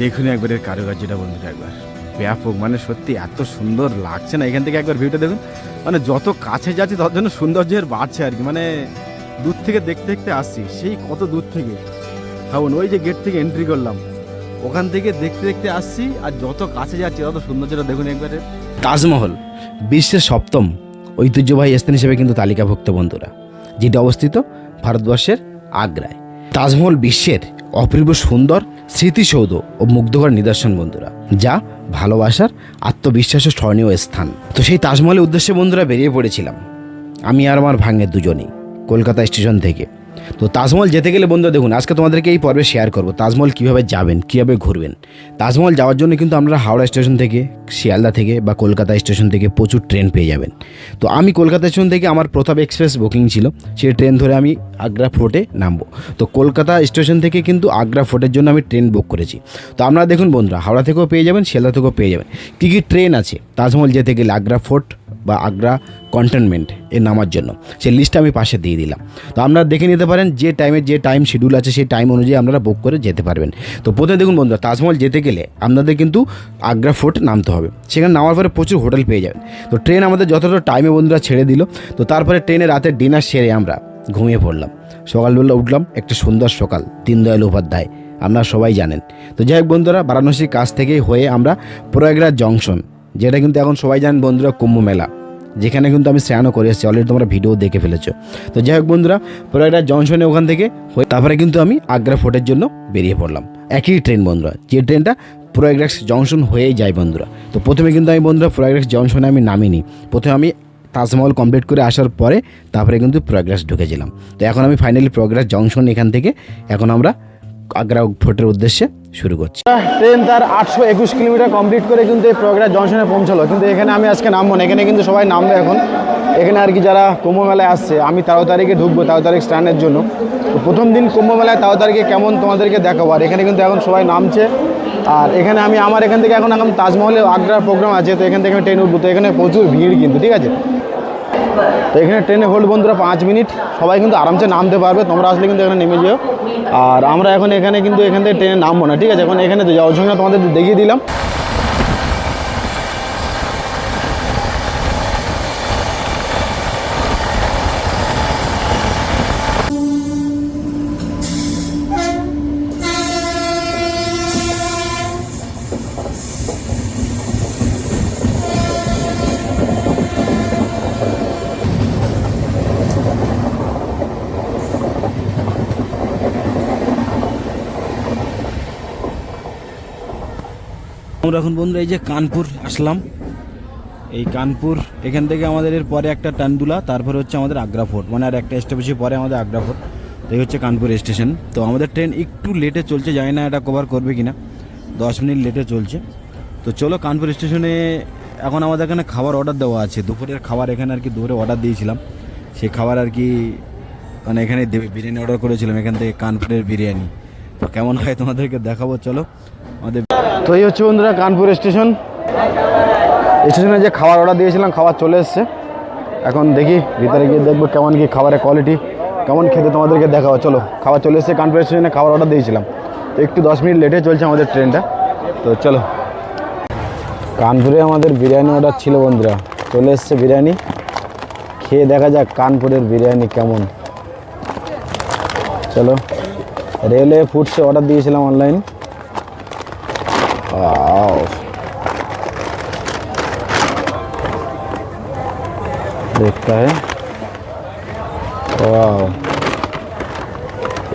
দেখুন একবার এর কারুকার্যটা, বন্ধুরা, একবার। ব্যাপক মানে সত্যি এত সুন্দর লাগছে না, এখান থেকে একবার ভিউটা দেখুন। মানে যত কাছে যাচ্ছি তত জন্য সৌন্দর্যের বাড়ছে আর কি মানে দূর থেকে দেখতে দেখতে আসছি, সেই কত দূর থেকে। ভাবুন, ওই যে গেট থেকে এন্ট্রি করলাম, ওখান থেকে দেখতে দেখতে আসছি, আর যত কাছে যাচ্ছি, তত সৌন্দর্যটা দেখুন একবারে তাজমহল, বিশ্বের সপ্তম ঐতিহ্যবাহী স্থান হিসেবে কিন্তু তালিকাভুক্ত, বন্ধুরা, যেটা অবস্থিত ভারতবর্ষের আগ্রায়। তাজমহল বিশ্বের অপূর্ব সুন্দর স্মৃতিসৌধ ও মুগ্ধকর নিদর্শন বন্ধুরা, যা ভালোবাসার, আত্মবিশ্বাসের স্মরণীয় স্থান। তো সেই তাজমহলের উদ্দেশ্যে বন্ধুরা বেরিয়ে পড়েছিলাম। আমি আর আমার ভাঙের দুজনেই। কলকাতা স্টেশন থেকে। তো তাজমহল যেতে গেলে বন্ধুরা দেখুন, আজকে তোমাদেরকে এই পর্বে শেয়ার করব, তাজমহল কীভাবে যাবেন, কীভাবে ঘুরবেন। তাজমহল যাওয়ার জন্য কিন্তু আমরা হাওড়া স্টেশন থেকে, শিয়ালদা থেকে বা কলকাতা স্টেশন থেকে প্রচুর ট্রেন পেয়ে যাবেন। তো আমি কলকাতা স্টেশন থেকে আমার প্রতাপ এক্সপ্রেস বুকিং ছিল, সেই ট্রেন ধরে আমি আগ্রা ফোর্টে নামবো। তো কলকাতা স্টেশন থেকে কিন্তু আগ্রা ফোর্টের জন্য আমি ট্রেন বুক করেছি। তো আপনারা দেখুন বন্ধুরা, হাওড়া থেকেও পেয়ে যাবেন, শিয়ালদা থেকেও পেয়ে যাবেন। কী কী ট্রেন আছে তাজমহল যেতে গেলে আগ্রা ফোর্ট বা আগ্রা কন্টেনমেন্ট এ নামার জন্য। সেই লিস্টটা আমি পাশে দিয়ে দিলাম। তো আপনারা দেখে নিতে পারেন যে টাইমে যে টাইম শিডিউল আছে, সেই টাইম অনুযায়ী আপনারা বুক করে যেতে পারবেন। তো প্রথমে দেখুন বন্ধুরা, তাজমহল যেতে গেলে আপনাদের কিন্তু আগ্রা ফোর্ট নামতে হবে। সেখানে নামার পরে প্রচুর হোটেল পেয়ে যাবেন। তো ট্রেন আমাদের যথাযথ টাইমে বন্ধুরা ছেড়ে দিল, তো তারপরে ট্রেনে রাতে ডিনার সেরে আমরা ঘুমিয়ে পড়লাম। সকালবেলা উঠলাম, একটা সুন্দর সকাল, দীনদয়াল উপাধ্যায়। আপনারা সবাই জানেন। তো যাই হোক বন্ধুরা, বারাণসীর কাছ থেকেই হয়ে আমরা প্রয়াগরাজ জংশন যেটা কিন্তু এখন সবাই জানেন বন্ধুরা কুম্ভ মেলা, যেখানে কিন্তু আমি স্নানও করে এসেছি অলরেডি তোমরা ভিডিও দেখে ফেলেছো। তো যাই হোক বন্ধুরা প্রয়াগরাজ জংশনে ওখান থেকে হয়ে তারপরে কিন্তু আমি আগ্রা ফোর্টের জন্য বেরিয়ে পড়লাম। একই ট্রেন বন্ধুরা, যে ট্রেনটা প্রয়াগরাজ জংশন হয়েই যায় বন্ধুরা। তো প্রথমে কিন্তু আমি বন্ধুরা প্রয়াগরাজ জংশনে আমি নামিনি। প্রথমে আমি তাজমহল কমপ্লিট করে আসার পরে তারপরে কিন্তু প্রয়াগরাজ ঢুকেছিলাম। তো এখন আমি ফাইনালি প্রয়াগরাজ জংশন এখান থেকে, এখন আমরা আগ্রা ফোর্টের উদ্দেশ্যে শুরু করছি। ট্রেন তার আটশো একুশ কিলোমিটার কমপ্লিট করে কিন্তু এই প্রয়াগরাজ জংশনে পৌঁছলো। কিন্তু এখানে আমি আজকে নামবো না। এখানে কিন্তু সবাই নামবে এখন। এখানে আর কি যারা কুম্ভ মেলায় আসছে, আমি তেরো তারিখে ঢুকবো, তেরো তারিখ স্ট্যান্ডের জন্য। তো প্রথম দিন কুম্ভ মেলায় তেরো তারিখে কেমন তোমাদেরকে দেখাবো? আর এখানে কিন্তু এখন সবাই নামছে। আর এখানে আমি, আমার এখান থেকে এখন এখন তাজমহলে আগ্রার প্রোগ্রাম আছে, তো এখান থেকে আমি ট্রেন উঠবো। তো এখানে প্রচুর ভিড় কিন্তু, ঠিক আছে? তো এখানে ট্রেনে হোল্ড বন্ধুরা পাঁচ মিনিট। সবাই কিন্তু আরামসে নামতে পারবে, তোমরা আসলে কিন্তু এখানে নেমে যেও। আর আমরা এখন এখানে কিন্তু এখান থেকে ট্রেনে নামবো না, ঠিক আছে? এখন এখানে যাওয়ার জন্য তোমাদের দেখিয়ে দিলাম। এখন বন্ধুরা এই যে কানপুর আসলাম। এই কানপুর, এখান থেকে আমাদের এর পরে একটা টান্ডুলা, তারপরে হচ্ছে আমাদের আগ্রা ফোর্ট। মানে আর একটা স্টপেজের পরে আমাদের আগ্রা ফোর্ট। এই হচ্ছে কানপুর স্টেশন। তো আমাদের ট্রেন একটু লেটে চলছে, জানি না এটা কভার করবে কিনা। দশ মিনিট লেটে চলছে। তো চলো কানপুর স্টেশনে এখন আমাদের এখানে খাবার অর্ডার দেওয়া আছে। দুপুরের খাবার এখানে আর কি দুপুরে অর্ডার দিয়েছিলাম। সেই খাবার আর কি মানে এখানে বিরিয়ানি অর্ডার করেছিলাম এখান থেকে কানপুরের বিরিয়ানি। তো কেমন হয় তোমাদেরকে দেখাবো, চলো। আমাদের তো এই হচ্ছে বন্ধুরা কানপুর স্টেশন। স্টেশনে যে খাবার অর্ডার দিয়েছিলাম, খাবার চলে এসছে। এখন দেখি, ভিতরে গিয়ে দেখব কেমন কি খাবারের কোয়ালিটি কেমন খেতে তোমাদেরকে দেখাবো। চলো, খাবার চলে এসছে কানপুর স্টেশনে, খাবার অর্ডার দিয়েছিলাম। তো একটু দশ মিনিট লেটে চলছে আমাদের ট্রেনটা তো চলো। কানপুরে আমাদের বিরিয়ানি অর্ডার ছিল বন্ধুরা। চলে এসছে বিরিয়ানি। খেয়ে দেখা যাক কানপুরের বিরিয়ানি কেমন। চলো। রেলওয়ে ফুডসে অর্ডার দিয়েছিলাম অনলাইন वाओ देखता है वाओ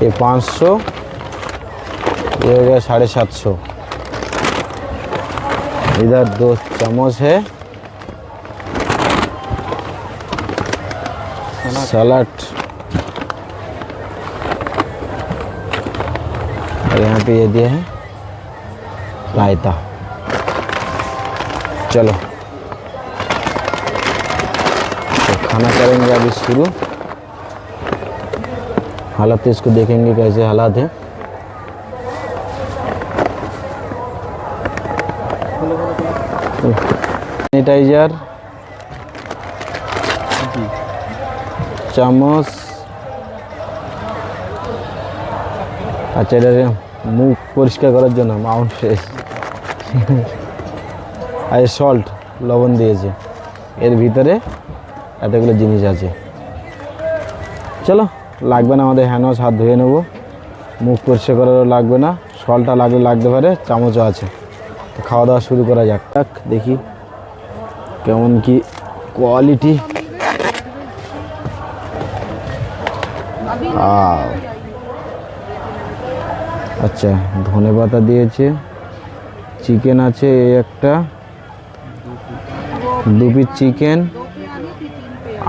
ये पाँच सौ ये हो गया साढ़े सात सौ इधर दो चम्मच है सलाद पे ये दिया है। रायता चलो। तो खाना करेंगे अभी शुरू। हालत इसको देखेंगे कैसे हालात है। सैनिटाइजर। चम्मच। अच्छा মুখ পরিষ্কার করার জন্য মাউন্ট ফ্রেশ আর সল্ট লবণ দিয়েছে। এর ভিতরে এতগুলো জিনিস আছে। চলো, লাগবে না আমাদের হ্যান্ড হাত ধুয়ে নেব। মুখ পরিষ্কার করারও লাগবে না। সলটা লাগলে লাগতে পারে, চামচও আছে। খাওয়া দাওয়া শুরু করা যাক। যাক, দেখি কেমন কি কোয়ালিটি আচ্ছা ধনে পাতা দিয়েছে চিকেন আছে এই একটা, দু পিস চিকেন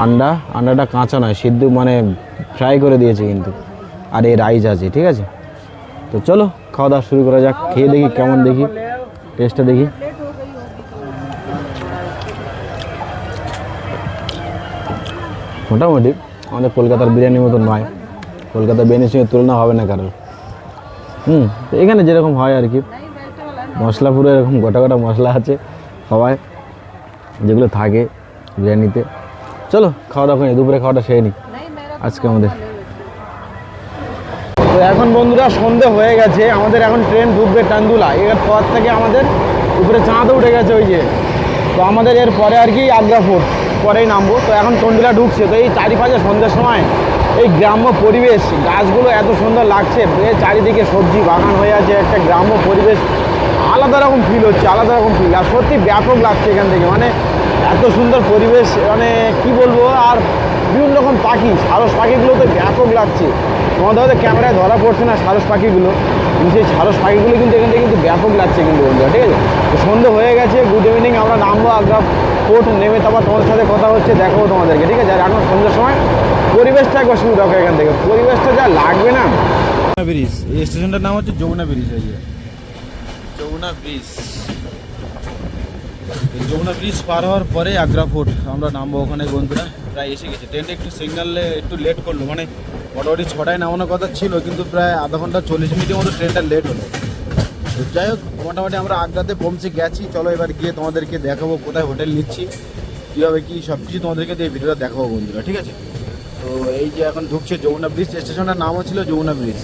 আন্ডা, আন্ডাটা কাঁচা নয়, সিদ্ধ মানে ফ্রাই করে দিয়েছে কিন্তু, আর এই রাইস আছে, ঠিক আছে? তো চলো, খাওয়া দাওয়া শুরু করা যাক, খেয়ে দেখি কেমন দেখি টেস্টটা দেখি। মোটামুটি আমাদের কলকাতার বিরিয়ানির মতো নয়, কলকাতার বিরিয়ানির সঙ্গে তুলনা হবে না কারোর। হুম এখানে যেরকম হয় আর কি। মশলা পুরো এরকম, গোটা গোটা মশলা আছে সবাই, যেগুলো থাকে বিরিয়ানিতে। চলো, খাওয়া দাওয়া দুপুরে খাওয়াটা সেরে নিই। আজকে আমাদের। তো এখন বন্ধুরা সন্ধে হয়ে গেছে, আমাদের এখন ট্রেন ঢুকবে টান্দুলা। এর পর থেকে আমাদের উপরে চাঁদও উঠে গেছে ওই যে। তো আমাদের এর পরে আর কি আগ্রা ফোর্ট পরেই নামবো। তো এখন টন্ডুলা ঢুকছে, তো এই চারিপাশে সন্ধ্যের সময় এই গ্রাম্য পরিবেশ, গাছগুলো এত সুন্দর লাগছে চারিদিকে সবজি বাগান হয়ে আছে, একটা গ্রাম্য পরিবেশ, আলাদা রকম ফিল হচ্ছে, আলাদা রকম ফিল আর সত্যি ব্যাপক লাগছে এখান থেকে মানে এত সুন্দর পরিবেশ মানে কি বলব, আর বিভিন্ন রকম পাখি, সারস পাখিগুলো তো ব্যাপক লাগছে, তোমাদের হয়তো ক্যামেরায় ধরা পড়ছে না সারস পাখিগুলো, কিন্তু সেই সারস পাখিগুলো কিন্তু এখান থেকে কিন্তু ব্যাপক লাগছে কিন্তু বন্ধুরা, ঠিক আছে? তো সন্ধে হয়ে গেছে গুড ইভিনিং আমরা নামবো আগ্রা কোর্ট নেমে তারপর তোমাদের সাথে কথা হচ্ছে, দেখাবো তোমাদেরকে, ঠিক আছে? আর এখন সন্ধ্যের সময় পরিবেশটা একবার শুরু দেখো এখান থেকে। পরিবেশটা যা লাগবে না। যমুনা ব্রিজ। এই স্টেশনটার নাম হচ্ছে যমুনা ব্রিজ এই যে যমুনা ব্রিজ। এই যমুনা ব্রিজ পার হওয়ার পরে আগ্রা ফোর্ট আমরা নামবো ওখানে বন্ধুরা। প্রায় এসে গেছে। ট্রেনটা একটু সিগনালে একটু লেট করল। মানে মোটামুটি ছটায় নামানোর কথা ছিল কিন্তু প্রায় আধা ঘণ্টা চল্লিশ মিনিটের মতো ট্রেনটা লেট হলো। যাই হোক মোটামুটি আমরা আগ্রাতে পৌঁছে গেছি। চলো এবার গিয়ে তোমাদেরকে দেখাবো কোথায় হোটেল নিচ্ছি কীভাবে কী সব কিছু তোমাদেরকে দিয়ে ভিডিওটা দেখাবো বন্ধুরা ঠিক আছে? তো এই যে এখন ঢুকছে যমুনা ব্রিজ স্টেশনের নামও ছিল যমুনা ব্রিজ।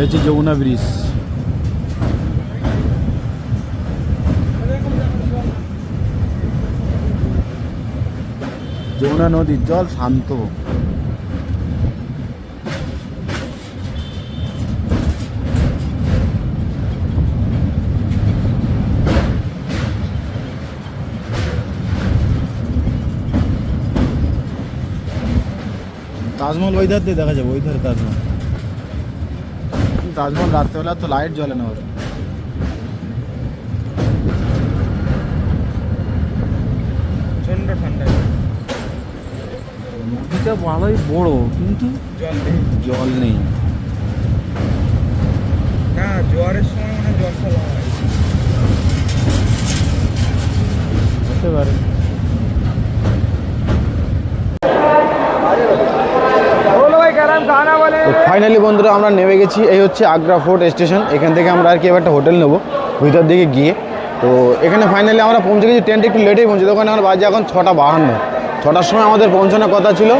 হচ্ছে যমুনা ব্রিজ। যমুনা নদীর জল শান্ত। তাজমহল ওই ধার দিয়ে দেখা যাবে ওই ধারে তাজমহল। তাজমহল রাত্রেবেলা তো লাইট জ্বলে না ওর প্রচণ্ড ঠান্ডা নদীটা ভালোই বড় কিন্তু জল নেই। জল নেই না জোয়ারের সময় মানে জল ফেলা হয় হতে পারে। তো ফাইনালি বন্ধুরা আমরা নেমে গেছি এই হচ্ছে আগ্রা ফোর্ট স্টেশন। এখান থেকে আমরা আর কি একটা হোটেল নেব ভিতর দিকে গিয়ে। তো এখানে ফাইনালি আমরা পৌঁছে গেছি ট্রেনটা একটু লেটেই পৌঁছে ওখানে আমার বাজে এখন ছটা বাহান্ন। ছটার সময় আমাদের পৌঁছানোর কথা ছিল।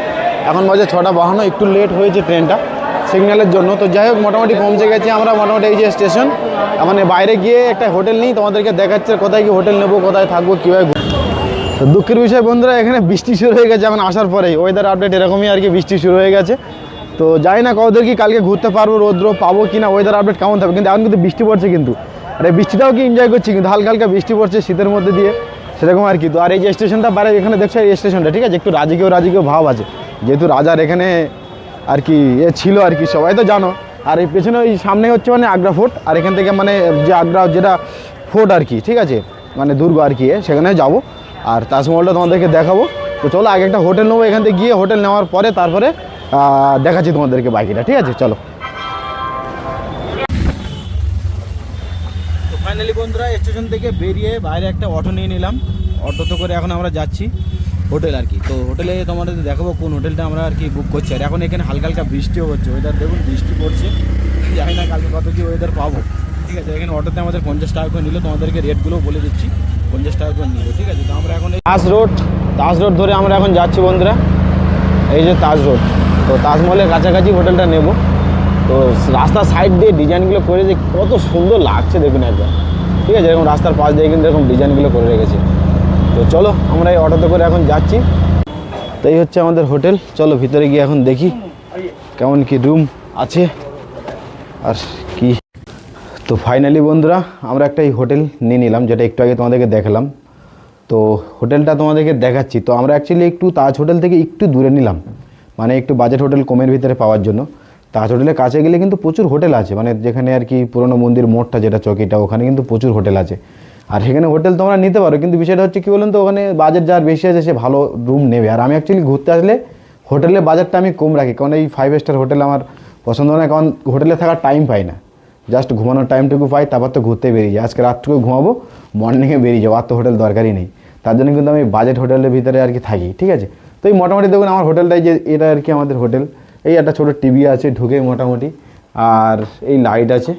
এখন বাজে ছটা বাহান্ন, একটু লেট হয়েছে ট্রেনটা সিগন্যালের জন্য। তো যাই হোক, মোটামুটি পৌঁছে গেছি আমরা, মোটামুটি এই যে স্টেশন মানে বাইরে গিয়ে একটা হোটেল নিই, তোমাদেরকে দেখাচ্ছে কোথায় কি হোটেল নেব, কোথায় থাকব, কীভাবে ঘুরবো। তো দুঃখের বিষয় বন্ধুরা, এখানে বৃষ্টি শুরু হয়ে গেছে এখন আসার পরেই। ওয়েদার আপডেট এরকমই আর কি, বৃষ্টি শুরু হয়ে গেছে। তো জানি না কতদূর কি কালকে ঘুরতে পারব, রৌদ্র পাবো কি না ওয়েদার আপডেট কেমন থাকবে, কিন্তু এখন কিন্তু বৃষ্টি পড়ছে কিন্তু। আর এই বৃষ্টিটাও কি এনজয় করছি কিন্তু, হালকা হালকা বৃষ্টি পড়ছে শীতের মধ্যে দিয়ে, সেরকম আর কি। তো আর এই যে স্টেশনটা বাইরে এখানে দেখছ এই স্টেশনটা ঠিক আছে? একটু রাজকীয় রাজকীয় ভাব আছে। যেহেতু রাজার এখানে আর কি এ ছিল আর কি সবাই, তো জানো। আর এই পেছনে ওই সামনে হচ্ছে মানে আগ্রা ফোর্ট, আর এখান থেকে মানে যে আগ্রা যেটা ফোর্ট আর কি, ঠিক আছে? মানে দুর্গ আর কি সেখানে যাব। আর তাজমহলটা তোমাদেরকে দেখাবো। তো চলো, আগে একটা হোটেল নেব এখান থেকে গিয়ে, হোটেল নেওয়ার পরে তারপরে দেখাচ্ছি তোমাদেরকে বাকিটা, ঠিক আছে? চলো। ফাইনালি বন্ধুরা স্টেশন থেকে বেরিয়ে বাইরে একটা অটো নিয়ে নিলাম। অটোতে করে এখন আমরা যাচ্ছি। হোটেল আর কি। তো হোটেলে তোমাদের দেখাবো কোন হোটেলটা আমরা আর কি বুক করছি। আর এখন এখানে হালকা হালকা বৃষ্টিও হচ্ছে। ওয়েদার দেখুন, বৃষ্টি পড়ছে। জানি না কালকে কত কি ওয়েদার পাবো। ঠিক আছে, এখানে অটোতে আমাদের পঞ্চাশ টাকা করে নিল। তোমাদেরকে রেটগুলো বলে দিচ্ছি। পঞ্চাশ টাকা করে নিল, ঠিক আছে? তো আমরা এখন তাজ রোড তাজ রোড ধরে আমরা এখন যাচ্ছি বন্ধুরা। এই যে তাজ রোড। তো তাজমহলের কাছাকাছি হোটেলটা নেব। তো রাস্তার সাইড দিয়ে ডিজাইনগুলো করে যে কত সুন্দর লাগছে দেখুন একবার ঠিক আছে, এরকম রাস্তার পাশ দিয়ে কিন্তু এরকম ডিজাইনগুলো করে রেখেছে। তো চলো, আমরা এই অটোতে করে এখন যাচ্ছি। তো এই হচ্ছে আমাদের হোটেল। চলো, ভিতরে গিয়ে এখন দেখি কেমন কি রুম আছে আর কি। তো ফাইনালি বন্ধুরা, আমরা একটা এই হোটেল নিয়ে নিলাম, যেটা একটু আগে তোমাদেরকে দেখালাম। তো হোটেলটা তোমাদেরকে দেখাচ্ছি। তো আমরা অ্যাকচুয়ালি একটু তাজ হোটেল থেকে একটু দূরে নিলাম। মানে একটু বাজেট হোটেল কমের ভিতরে পাওয়ার জন্য। তাজ হোটেলের কাছে গেলে কিন্তু প্রচুর হোটেল আছে। মানে যেখানে আর কি পুরনো মন্দির মোড়টা যেটা চকিটা, ওখানে কিন্তু প্রচুর হোটেল আছে। আর সেখানে হোটেল তোমরা নিতে পারো, কিন্তু বিষয়টা হচ্ছে কী বলুন তো, ওখানে বাজেট যার বেশি আছে সে ভালো রুম নেবে। আর আমি অ্যাকচুয়ালি ঘুরতে আসলে হোটেলের বাজারটা আমি কম রাখি, কারণ এই ফাইভ স্টার হোটেল আমার পছন্দ নয় কারণ হোটেলে থাকার টাইম পাই না। জাস্ট ঘুমানোর টাইমটুকু পাই, তারপর তো ঘুরতে বেরিয়ে যাই। আজকে রাতটুকু ঘুমাবো মর্নিংয়ে বেরিয়ে যাব, আর তো হোটেল দরকারই নেই। তার জন্য কিন্তু আমি বাজেট হোটেলের ভিতরে আর কি থাকি, ঠিক আছে? তো এই মোটামুটি দেখুন, আমার হোটেলটাই যে এটা আর কি আমাদের হোটেল। এই একটা ছোটো টিভি আছে, ঢুকে মোটামুটি। আর এই লাইট আছে।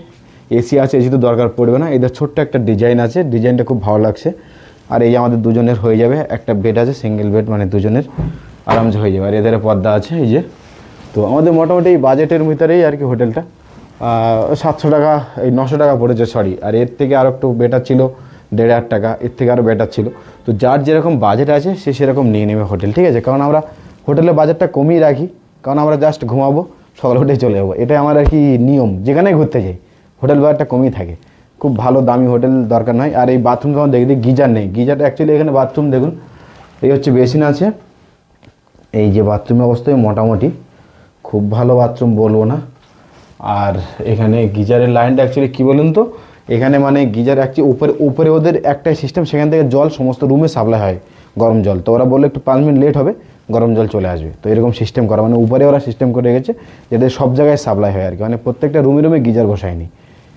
এসি আছে, এসি তো দরকার পড়বে না। এদের ছোট্ট একটা ডিজাইন আছে ডিজাইনটা খুব ভালো লাগছে। আর এই আমাদের দুজনের হয়ে যাবে, একটা বেড আছে সিঙ্গেল বেড মানে দুজনের, আরামসে হয়ে যাবে। আর এদের পর্দা আছে, এই যে। তো আমাদের মোটামুটি এই বাজেটের ভিতরেই আর কি হোটেলটা। সাতশো টাকা, এই নশো টাকা পড়েছে সরি আর এর থেকে আরও একটু বেটার ছিল, দেড় হাজার টাকা, এর থেকে আরও বেটার ছিল। তো যার যেরকম বাজেট আছে, সে সেরকম নিয়ে নেবে হোটেল, ঠিক আছে? কারণ আমরা হোটেলের বাজেটটা কমিয়ে রাখি, কারণ আমরা জাস্ট ঘুমাবো, সকাল উঠে চলে যাব। এটাই আমার আর কি নিয়ম, যেখানেই ঘুরতে যাই। হোটেল বাজারটা কমই থাকে। খুব ভালো, দামি হোটেল দরকার নয় আর এই বাথরুম তোমার দেখি গিজার নেই। গিজারটা অ্যাকচুয়ালি এখানে বাথরুম, দেখুন। এই হচ্ছে বেসিন আছে। এই যে বাথরুমের অবস্থায় মোটামুটি। খুব ভালো বাথরুম বলব না। আর এখানে গিজারের লাইনটা অ্যাকচুয়ালি কী বলুন তো? এখানে মানে গিজার অ্যাকচুয়ালি উপরে উপরে ওদের একটাই সিস্টেম সেখান থেকে জল সমস্ত রুমে সাপ্লাই হয়। গরম জল। তো ওরা বলল একটু পাঁচ মিনিট লেট হবে, গরম জল চলে আসবে। তো এরকম সিস্টেম করা। মানে উপরে ওরা সিস্টেম করে রেখেছে, যাতে সব জায়গায় সাপ্লাই হয় আর কি। মানে প্রত্যেকটা রুমে রুমে গিজার বসায়নি।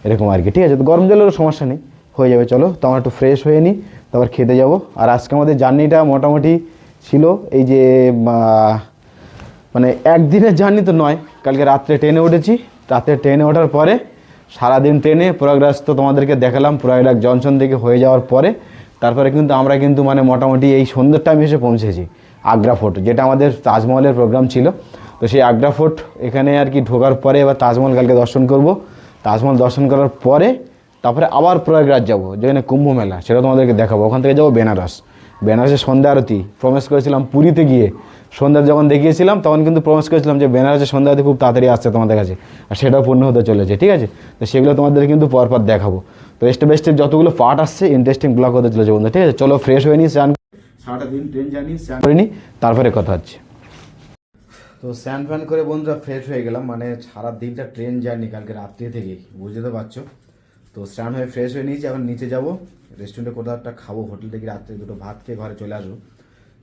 এরকম আর কি। ঠিক আছে, তো গরম জলেরও সমস্যা নেই, হয়ে যাবে, চলো। তো আমরা একটু ফ্রেশ হয়ে নিই তারপর খেতে যাব। আর আজকে আমাদের জার্নিটা মোটামুটি ছিল এই যে মানে একদিনের জার্নি তো নয়, কালকে রাত্রে ট্রেনে উঠেছি। রাত্রে ট্রেনে ওঠার পরে সারাদিন ট্রেনে প্রয়াগরাজ তো তোমাদেরকে দেখালাম প্রয়াগরাজ জংশন থেকে হয়ে যাওয়ার পরে। তারপরে কিন্তু আমরা কিন্তু মানে মোটামুটি এই সন্ধ্যের টাইমে এসে পৌঁছেছি, আগ্রা ফোর্ট, যেটা আমাদের তাজমহলের প্রোগ্রাম ছিল। তো সেই আগ্রা ফোর্ট এখানে আর কি ঢোকার পরে এবার তাজমহল কালকে দর্শন করব। তাজমহল দর্শন করার পরে তারপরে আবার প্রয়াগরাজ যাব যেখানে কুম্ভ মেলা সেটা তোমাদেরকে দেখাবো। ওখান থেকে যাব বেনারস। বেনারসে সন্ধ্যা আরতি প্রমিস করেছিলাম পুরীতে গিয়ে। সন্ধ্যা যখন দেখিয়েছিলাম তখন কিন্তু প্রমিস করেছিলাম যে বেনারসে সন্ধ্যা আরতি খুব তাড়াতাড়ি আসছে তোমাদের কাছে আর সেটাও পূর্ণ হতে চলেছে ঠিক আছে? তো সেগুলো তোমাদের কিন্তু পরপর দেখাবো। তো স্টেপ বাই স্টেপ যতগুলো পার্ট আসছে ইন্টারেস্টিং ব্লগ হতে চলেছে বন্ধু ঠিক আছে? চলো ফ্রেশ হয়ে নিই স্নান সারাটা দিন ট্রেন জার্নি স্নান করে নিই তারপরে কথা হচ্ছে। তো স্নান ফ্যান করে বন্ধুরা ফ্রেশ হয়ে গেলাম মানে সারা দিনটা ট্রেন জার্নি কালকে রাত্রি থেকেই, বুঝতে তো পারছ। তো স্নান হয়ে ফ্রেশ হয়ে নিয়েছি, এখন নিচে যাব রেস্টুরেন্টে কোথাও একটা খাব হোটেল থেকে রাত্রে দুটো ভাত খেয়ে ঘরে চলে আসব।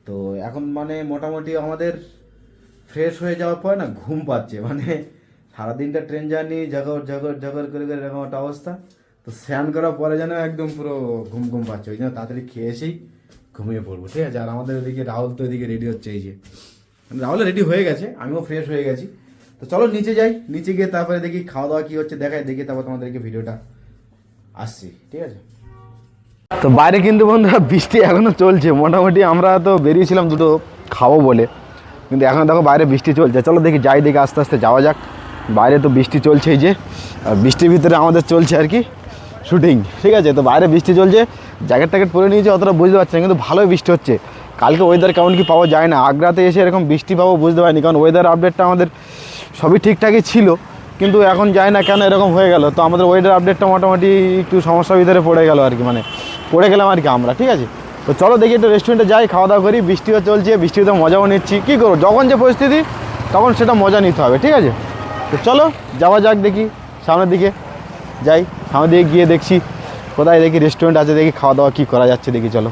তো এখন মানে মোটামুটি আমাদের ফ্রেশ হয়ে যাওয়ার পর না ঘুম পাচ্ছে মানে সারাদিনটা ট্রেন জার্নি ঝগড় ঝগড় ঝগড় করে করে এরকম একটা অবস্থা। তো স্নান করার পরে যেন একদম পুরো ঘুম ঘুম পাচ্ছে, ওই জন্য তাড়াতাড়ি খেয়ে এসেই ঘুমিয়ে পড়ব, ঠিক আছে? আর আমাদের ওদিকে রাহুল তো ওইদিকে রেডি হচ্ছে, এই যে। রাহুল রেডি হয়ে গেছে, আমিও ফ্রেশ হয়ে গেছি। তো চলো নিচে যাই, নিচে গিয়ে তারপরে দেখি খাওয়া দাওয়া কী হচ্ছে, দেখাই, দেখি তারপর তোমাদেরকে ভিডিওটা আসছি, ঠিক আছে? তো বাইরে কিন্তু বন্ধুরা বৃষ্টি এখনও চলছে, মোটামুটি আমরা তো বেরিয়েছিলাম দুটো খাব বলে, কিন্তু এখন দেখো বাইরে বৃষ্টি চলছে। চলো দেখি যাই দেখি, আস্তে আস্তে যাওয়া যাক। বাইরে তো বৃষ্টি চলছেই যে, আর বৃষ্টির ভিতরে আমাদের চলছে আর কি শুটিং ঠিক আছে? তো বাইরে বৃষ্টি চলছে জ্যাকেট ট্যাকেট পরে নিয়েছে, অতটা বুঝতে পারছি না, কিন্তু ভালোই বৃষ্টি হচ্ছে। কালকে ওয়েদার কেমন কি পাওয়া যায় না। আগ্রাতে এসে এরকম বৃষ্টি পাবো বুঝতে পারিনি, কারণ ওয়েদার আপডেটটা আমাদের সবই ঠিকঠাকই ছিল, কিন্তু এখন যায় না কেন এরকম হয়ে গেল। তো আমাদের ওয়েদার আপডেটটা মোটামুটি একটু সমস্যার ভিতরে পড়ে গেল আর কি মানে পড়ে গেলাম আর কি আমরা, ঠিক আছে? তো চলো দেখি একটু রেস্টুরেন্টে যাই খাওয়া দাওয়া করি, বৃষ্টিও চলছে, বৃষ্টিতে মজাও নিচ্ছি। কী করব? যখন যে পরিস্থিতি, তখন সেটা মজা নিতে হবে, ঠিক আছে? তো চলো, যাওয়া যাক দেখি, সামনের দিকে যাই, সামনের দিকে গিয়ে দেখছি, কোথায় দেখি রেস্টুরেন্ট আছে, দেখি খাওয়া দাওয়া কী করা যাচ্ছে, দেখি চলো।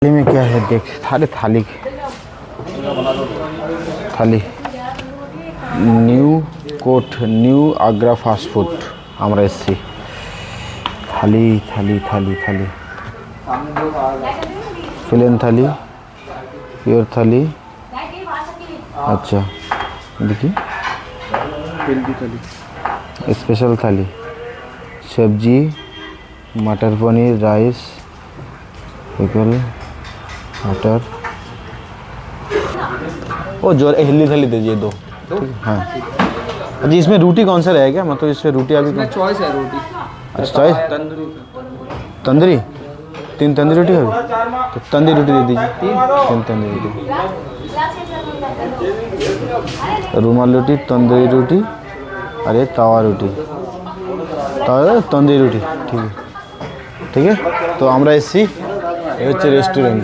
थाली में क्या है देख थाली थाली থালি নিউ কোট নিউ আগ্রা ফাস্টফুড আমরা এসছি থালি থালি থালি থালি প্লেন থালি পিওর থালি আচ্ছা দেখি स्पेशल थाली सब्जी मटर पनीर राइस पिकल मटर ओ जो हिंदी थाली दीजिए दो ठीक है, हाँ जी इसमें रोटी कौन सा रहेगा मतलब इसमें रोटी आगे कौन- চয়েস है रोटी अच्छा चॉइस तंदूरी तंदूरी तीन तंदूरी रोटी होगी तो तंदूरी रोटी दे दीजिए तीन तंदूरी रोटी रुमाल रोटी तंदूरी रोटी और ये तवा रोटी तवा तंदूरी रोटी ठीक है ঠিক আছে তো আমরা এসছি এই হচ্ছে রেস্টুরেন্ট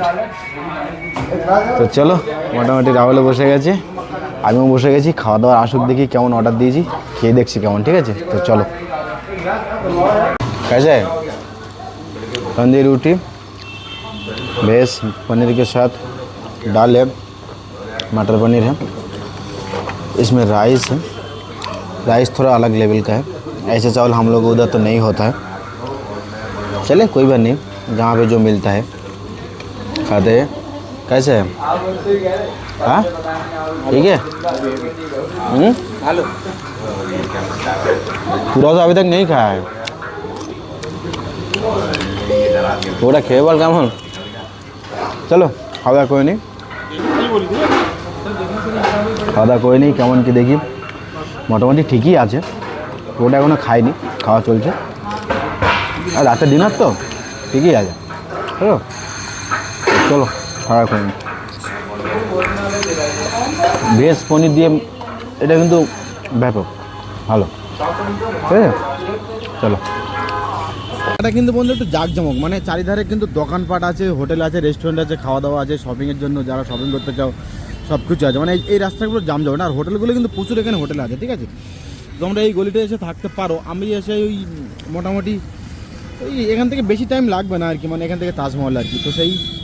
তো চলো মোটামুটি রাহুলও বসে গেছে আমিও বসে গেছি খাওয়া দাওয়ার আসুক দেখি কেমন অর্ডার দিয়েছি খেয়ে দেখছি কেমন ঠিক আছে তো চলো कैसे है तंदूरी रोटी बेस पनीर के साथ दाल है मटर पनीर है इसमें राइस है राइस थोड़ा अलग लेवल का है ऐसे चावल हम लोग उधर तो नहीं होता है चले कोई बात नहीं जहाँ पे जो मिलता है खाते हैं कैसे है हाँ ठीक है हम्म? पूरा तो अभी तक नहीं खाया है ওটা খেয়ে বল কেমন চলো খাওয়া দাওয়া করে নিই খাওয়া দাওয়া করে নিই কেমন কি দেখি মোটামুটি ঠিকই আছে ওটা এখনও খাইনি খাওয়া চলছে আর রাতে ডিনার তো ঠিকই আছে চলো চলো নিই ভেজ পনির দিয়ে, এটা কিন্তু ব্যাপক, ভালো। ঠিক আছে? চলো। এটা কিন্তু বন্ধু একটু জাঁকজমক মানে চারিধারে কিন্তু দোকানপাট আছে, হোটেল আছে রেস্টুরেন্ট আছে খাওয়া দাওয়া আছে শপিংয়ের জন্য যারা শপিং করতে চাও সব কিছু আছে। মানে এই- এই রাস্তাগুলো জাম যাবে না, আর হোটেলগুলো কিন্তু প্রচুর এখানে হোটেল আছে, ঠিক আছে? তোমরা এই গলিতে এসে থাকতে পারো। আমি এসে ওই মোটামুটি, ওই এখান থেকে বেশি টাইম লাগবে না আর কি মানে এখান থেকে তাজমহল আর কি। তো সেই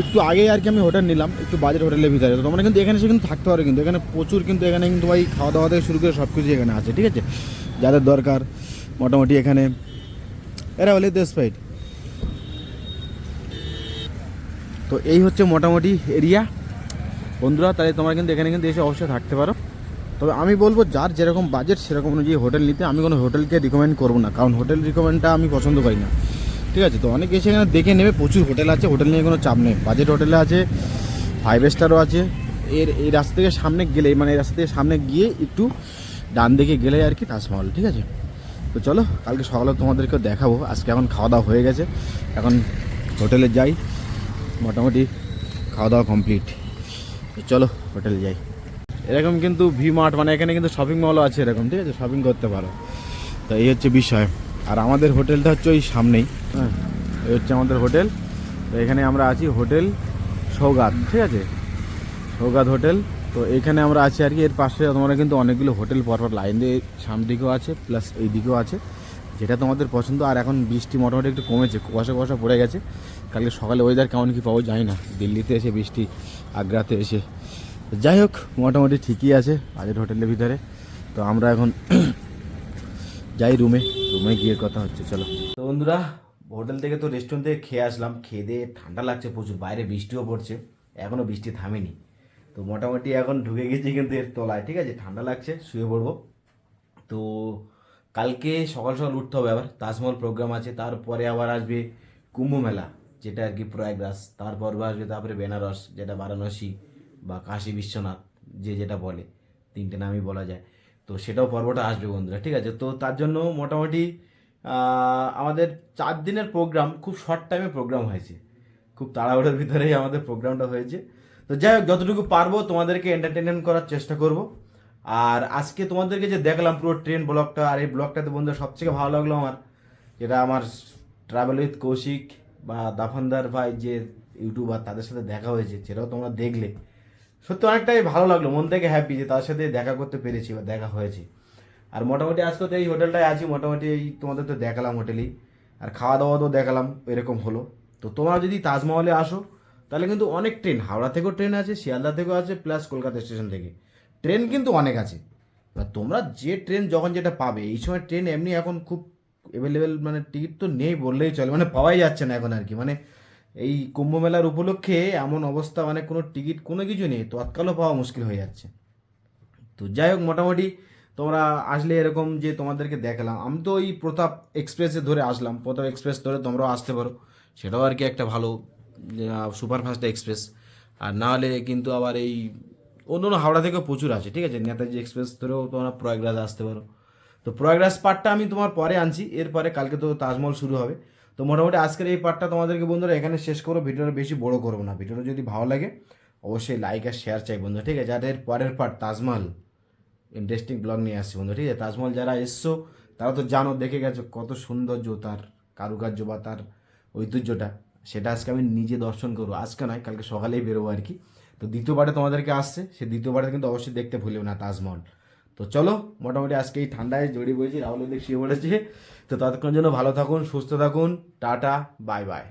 একটু আগে আর কি আমি হোটেল নিলাম, একটু বাজেট হোটেলের ভিতরে। তো তোমরা কিন্তু এখানে এসে কিন্তু থাকতে পারো কিন্তু, এখানে প্রচুর কিন্তু এখানে কিন্তু ভাই খাওয়া দাওয়া থেকে শুরু করে সব কিছু এখানে আছে, ঠিক আছে? যাদের দরকার, মোটামুটি এখানে। এরা হলে দেশ ফাইট তো এই হচ্ছে মোটামুটি এরিয়া বন্ধুরা, তাহলে তোমরা কিন্তু এখানে কিন্তু এসে অবশ্যই থাকতে পারো। তবে আমি বলব, যার যেরকম বাজেট সেরকম অনুযায়ী হোটেল নিতে আমি কোনো হোটেলকে রিকমেন্ড করব না। কারণ হোটেল রিকমেন্ডটা আমি পছন্দ করি না। ঠিক আছে, তো অনেকে এসে এখানে দেখে নেবে, প্রচুর হোটেল আছে, হোটেল নিয়ে কোনো চাপ নেই। বাজেট হোটেলে আছে ফাইভ স্টারও আছে। এর, এই রাস্তা থেকে সামনে গেলে মানে এই রাস্তা থেকে সামনে গিয়ে একটু ডান দিকে গেলে আর কি তাজমহল, ঠিক আছে? তো চলো, কালকে সকালে তোমাদেরকে দেখাবো, আজকে এখন খাওয়া দাওয়া হয়ে গেছে। এখন হোটেলে যাই, মোটামুটি খাওয়া দাওয়া কমপ্লিট তো চলো, হোটেলে যাই। এরকম কিন্তু ভি মার্ট মানে এখানে কিন্তু শপিং মলও আছে এরকম, ঠিক আছে? শপিং করতে পারো। তো এই হচ্ছে বিষয়। আর আমাদের হোটেলটা হচ্ছে ওই সামনেই। হ্যাঁ এই হচ্ছে আমাদের হোটেল। তো এখানে আমরা আছি হোটেল সৌগাত ঠিক আছে? সৌগাত হোটেল। তো এখানে আমরা আছি আর কি এর পাশে তোমরা কিন্তু অনেকগুলো হোটেল পরপর লাইন দিয়ে সামনে দিকেও আছে প্লাস এই দিকেও আছে যেটা তোমাদের পছন্দ। আর এখন বৃষ্টি মোটামুটি একটু কমেছে কুয়াশা কুয়াশা পড়ে গেছে। কালকে সকালে ওয়েদার কেমন কি পাবো জানি না। দিল্লিতে এসে বৃষ্টি আগ্রাতে এসে। যাই হোক মোটামুটি ঠিকই আছে বাজেট হোটেলের ভিতরে। তো আমরা এখন যাই রুমে রুমে গিয়ে কথা হচ্ছে, চলো। তো বন্ধুরা, হোটেল থেকে তো রেস্টুরেন্ট থেকে খেয়ে আসলাম। খেয়ে দিয়ে ঠান্ডা লাগছে প্রচুর, বাইরে বৃষ্টিও পড়ছে এখনও বৃষ্টি থামেনি। তো মোটামুটি এখন ঢুকে গেছি কিন্তু এর তলায়, ঠিক আছে? ঠান্ডা লাগছে, শুয়ে পড়ব। তো কালকে সকাল সকাল উঠতে হবে আবার, তাজমহল প্রোগ্রাম আছে, তারপরে আবার আসবে কুম্ভ মেলা, যেটা আর কি প্রয়াগরাজ, তারপর আসবে তারপরে বেনারস, যেটা বারাণসী বা কাশী বিশ্বনাথ, যে যেটা বলে, তিনটে নামই বলা যায়। তো সেটাও পর্বটা আসবে বন্ধুরা, ঠিক আছে? তো তার জন্য মোটামুটি আমাদের চার দিনের প্রোগ্রাম খুব শর্ট টাইমে প্রোগ্রাম হয়েছে। খুব তাড়াহুড়োর ভিতরেই আমাদের প্রোগ্রামটা হয়েছে। তো যাই হোক, যতটুকু পারব তোমাদেরকে এন্টারটেনমেন্ট করার চেষ্টা করব। আর আজকে তোমাদেরকে যে দেখলাম পুরো ট্রেন ব্লগটা আর এই ব্লগটাতে বন্ধুরা সবথেকে ভালো লাগল আমার, যেটা আমার ট্রাভেল উইথ কৌশিক বা দাফানদার ভাই যে ইউটিউবার, তাদের সাথে দেখা হয়েছে, সেটাও তোমরা দেখলে। সত্যি অনেকটাই ভালো লাগল, মন থেকে হ্যাপি যে তার সাথে দেখা করতে পেরেছি বা দেখা হয়েছে। আর মোটামুটি আজকে তো এই হোটেলটায় আছি, মোটামুটি এই তোমাদের তো দেখালাম হোটেলেই আর খাওয়া দাওয়া তো দেখালাম, এরকম হলো। তো তোমরা যদি তাজমহলে আসো, তাহলে কিন্তু অনেক ট্রেন, হাওড়া থেকেও ট্রেন আছে, শিয়ালদা থেকেও আছে প্লাস কলকাতা স্টেশন থেকে। ট্রেন কিন্তু অনেক আছে। এবার তোমরা যে ট্রেন যখন যেটা পাবে, এই সময় ট্রেন এমনি এখন খুব অ্যাভেলেবেল মানে টিকিট তো নেই বললেই চলে মানে পাওয়াই যাচ্ছে না এখন আর কি। মানে এই কুম্ভ মেলার উপলক্ষে এমন অবস্থা মানে কোনো টিকিট, কোনো কিছু নেই, তৎকালও পাওয়া মুশকিল হয়ে যাচ্ছে। তো যাই হোক, মোটামুটি তোমরা আসলে এরকম যে তোমাদেরকে দেখালাম, আমি তো ওই প্রতাপ এক্সপ্রেসে ধরে আসলাম, প্রতাপ এক্সপ্রেস ধরে তোমরাও আসতে পারো, সেটাও আর কি একটা ভালো সুপারফাস্ট এক্সপ্রেস। আর না হলে কিন্তু আবার এই অন্য অন্য হাওড়া থেকেও প্রচুর আছে, ঠিক আছে? নেতাজি এক্সপ্রেস ধরেও তোমরা প্রয়াগরাজ আসতে পারো। তো প্রয়াগরাজ পার্টটা আমি তোমার পরে আনছি, এরপরে কালকে তো তাজমহল শুরু হবে। তো মোটামুটি আজকের এই পার্টটা তোমাদেরকে বন্ধুরা এখানে শেষ করো ভিডিওটা বেশি বড় করব না। ভিডিওটা যদি ভালো লাগে, অবশ্যই লাইক আর শেয়ার চাই বন্ধু ঠিক আছে? এর পরের পার্ট তাজমহল ইন্টারেস্টিং ব্লগ নিয়ে আসছি বন্ধু ঠিক আছে? তাজমহল যারা এসছো, তারা তো জানো, দেখে গেছো কত সৌন্দর্য তার, কারুকার্য বা তার ঐতিহ্যটা। সেটা আজকে আমি নিজে দর্শন করব। আজকে নয়, কালকে সকালেই বেরোবো আর কি। তো দ্বিতীয়বারে তোমাদেরকে আসছে। সে দ্বিতীয়বারে কিন্তু অবশ্যই দেখতে ভুলেও না তাজমহল। তো চলো, মোটামুটি আজকে এই ঠান্ডায় জড়িয়ে পড়েছি, রাহুল দেখ শুয়ে পড়েছে। তো ততক্ষণ জন্য ভালো থাকুন, সুস্থ থাকুন, টাটা বাই বাই